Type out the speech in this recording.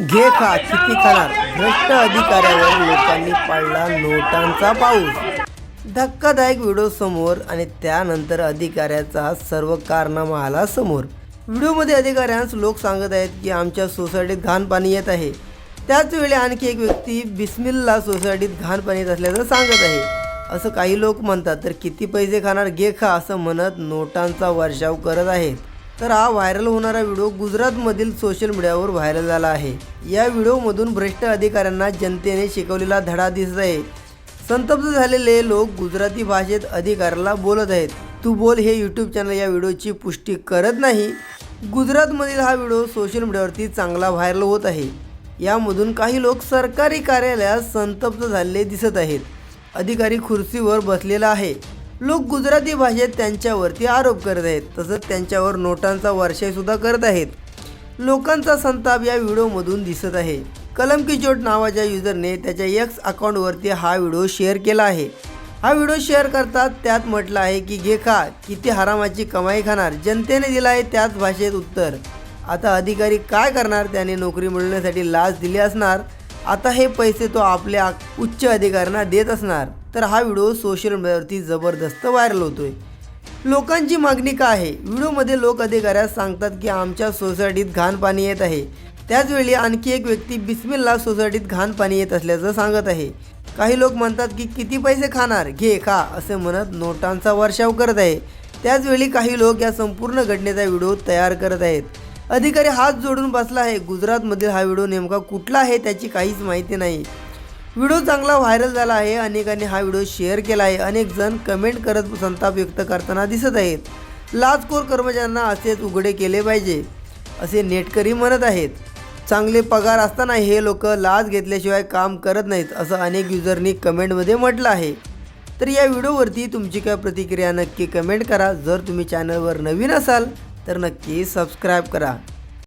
घे खा किती खाणार भ्रष्ट अधिकाऱ्यावर लोकांनी पाडला नोटांचा पाऊस. धक्कादायक व्हिडिओ समोर आणि त्यानंतर अधिकाऱ्याचा सर्व कारनामा आला समोर. व्हिडिओमध्ये अधिकाऱ्यांस लोक सांगत आहेत की आमच्या सोसायटीत घाण पाणी येत आहे. त्याच वेळी आणखी एक व्यक्ती बिस्मिल्ला सोसायटीत घाण पाणी येत असल्याचं सांगत आहे. असं काही लोक म्हणतात तर किती पैसे खाणार घे खा असं म्हणत नोटांचा वर्षाव करत आहेत. तर हा व्हायरल होणारा व्हिडिओ गुजरातमधील सोशल मीडियावर व्हायरल झाला आहे. या व्हिडिओमधून भ्रष्ट अधिकाऱ्यांना जनतेने शिकवलेला धडा दिसत आहे. संतप्त झालेले लोक गुजराती भाषेत अधिकाऱ्याला बोलत आहेत. तू बोल हे यूट्यूब चॅनल या व्हिडिओची पुष्टी करत नाही. गुजरातमधील हा व्हिडिओ सोशल मीडियावरती चांगला व्हायरल होत आहे. यामधून काही लोक सरकारी कार्यालयात संतप्त झालेले दिसत आहेत. अधिकारी खुर्चीवर बसलेला आहे. लोक गुजराती भाषेत त्यांच्यावरती आरोप करत आहेत तसंच त्यांच्यावर नोटांचा वर्षायसुद्धा करत आहेत. लोकांचा संताप या व्हिडिओमधून दिसत आहे. कलम किचोट नावाच्या युजरने त्याच्या एक्स अकाउंटवरती हा व्हिडिओ शेअर केला आहे. हा व्हिडिओ शेअर करतात त्यात म्हटलं आहे की घे खा किती हरामाची कमाई खाणार जनतेने दिला आहे त्याच भाषेत उत्तर. आता अधिकारी काय करणार त्याने नोकरी मिळवण्यासाठी लाच दिली असणार. आता हे पैसे तो आपल्या उच्च अधिकाऱ्यांना देत असणार. तर हा व्हिडिओ सोशल मीडियावरती जबरदस्त व्हायरल होतोय. लोकांची मागणी काय आहे? व्हिडिओमध्ये लोक अधिकाऱ्यास सांगतात की आमच्या सोसायटीत घाण पाणी येत आहे. त्याचवेळी आणखी एक व्यक्ती बिस्मिल्ला सोसायटीत घाण पाणी येत असल्याचं सांगत आहे. काही लोक म्हणतात की किती पैसे खाणार? घे खा असे म्हणत नोटांचा वर्षाव करत आहे. त्याचवेळी काही लोक या संपूर्ण घटनेचा व्हिडिओ तयार करत आहेत. अधिकारी हात जोडून बसला आहे. गुजरातमधील हा व्हिडिओ नेमका कुठला आहे त्याची काहीच माहिती नाही. व्हिडिओ चांगला व्हायरल झाला आहे. अनेकांनी हा व्हिडिओ शेअर केला आहे. अनेक जण कमेंट करत संताप व्यक्त करताना दिसत आहेत. लाचखोर कर्मचाऱ्यांना असेच उघडे केले पाहिजे असे नेटकरी म्हणत आहेत. चांगले पगार असताना हे लोक लाच घेतल्याशिवाय काम करत नाहीत असं अनेक युजरनी कमेंटमध्ये म्हटलं आहे. तर या व्हिडिओवरती तुमची काय प्रतिक्रिया नक्की कमेंट करा. जर तुम्ही चॅनलवर नवीन असाल तर नक्की सबस्क्राईब करा.